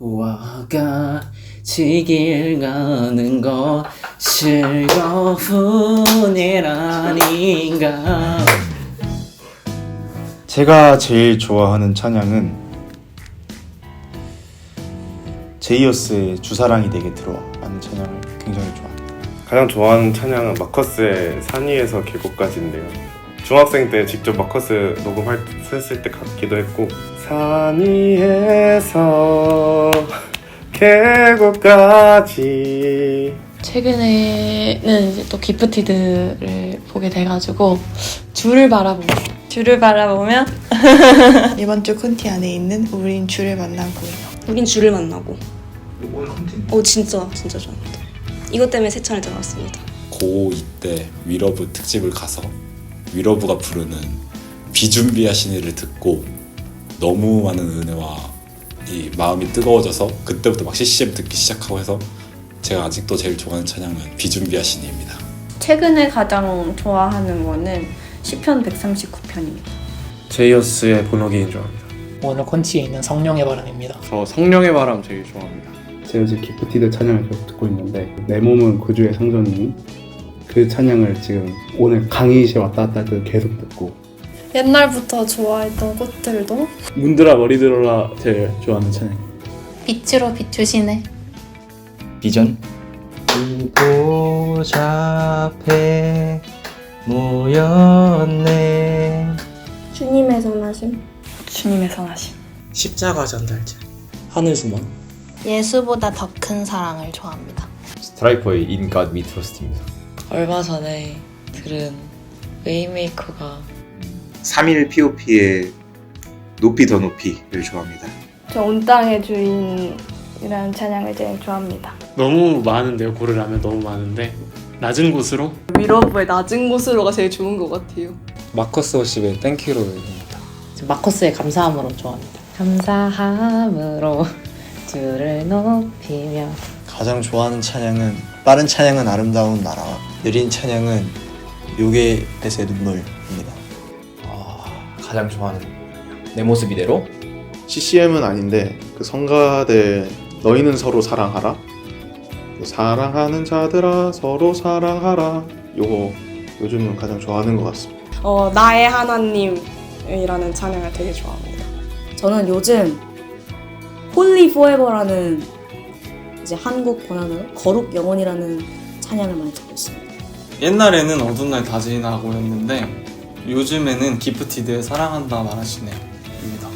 와가 지길 가는 것 즐거운 일 아닌가 제가 제일 좋아하는 찬양은 제이어스의 주사랑이 내게 들어와 라는 찬양을 굉장히 좋아합니다. 가장 좋아하는 찬양은 마커스의 산 위에서 계곡까지인데요. 중학생 때 직접 마커스 녹음할 했을 때 같기도 했고 산 위에서 계곡까지 최근에는 이제 또 기프티드를 보게 돼가지고 줄을 바라보며 줄을 바라보며 이번 주 콘티 안에 있는 우린 주를 만나고요. 우린 줄을 만나고. 오 진짜 진짜 좋아합니다. 이것 때문에 세찬을 들어왔습니다. 고2 때 위러브 특집을 가서 위러브가 부르는 비준비하신 일을 듣고 너무 많은 은혜와 이 마음이 뜨거워져서 그때부터 막 CCM 듣기 시작하고 해서 제가 아직도 제일 좋아하는 찬양은 비준비하신 이입니다. 최근에 가장 좋아하는 거는 시편 139편입니다. 제이어스의 본어게인 좋아합니다. 오늘 콘티에 있는 성령의 바람입니다. 저 성령의 바람 제일 좋아합니다. 제가 이제 기프티드 찬양을 계속 듣고 있는데 내 몸은 구주의 상전이니 그 찬양을 지금 오늘 강의실에 왔다 갔다 할때 계속 듣고 옛날부터 좋아했던 꽃들도 문드라 머리 들어라 제일 좋아하는 찬양. 빛으로 비추시네. 비전 그곳 앞에 모였네 주님의 선하심. 주님의 선하심. 십자가 전달자. 하늘 수만. 예수보다 더 큰 사랑을 좋아합니다. 스트라이퍼의 In God We Trust입니다. 얼마 전에 들은 웨이메이커가 3일 POP의 높이 더 높이를 좋아합니다. 저 온 땅의 주인이라는 찬양을 제일 좋아합니다. 너무 많은데요. 고르라면 너무 많은데 낮은 곳으로 위러브의 낮은 곳으로가 제일 좋은 것 같아요. 마커스 워십의 땡큐로입니다. 마커스의 감사함으로 좋아합니다. 감사함으로 주를 높이며 가장 좋아하는 찬양은 빠른 찬양은 아름다운 나라와 느린 찬양은 요괴에서의 눈물입니다. 가장 좋아하는 내 모습 이대로 CCM은 아닌데 그 성가대 너희는 서로 사랑하라 그 사랑하는 자들아 서로 사랑하라 요거 요즘은 가장 좋아하는 것 같습니다. 어, 나의 하나님이라는 찬양을 되게 좋아합니다. 저는 요즘 홀리 포에버라는 이제 한국 번역으로 거룩 영원이라는 찬양을 많이 듣고 있습니다. 옛날에는 어두운 날 다지나고였는데 요즘에는 기프티드의 사랑한다 말하시네 입니다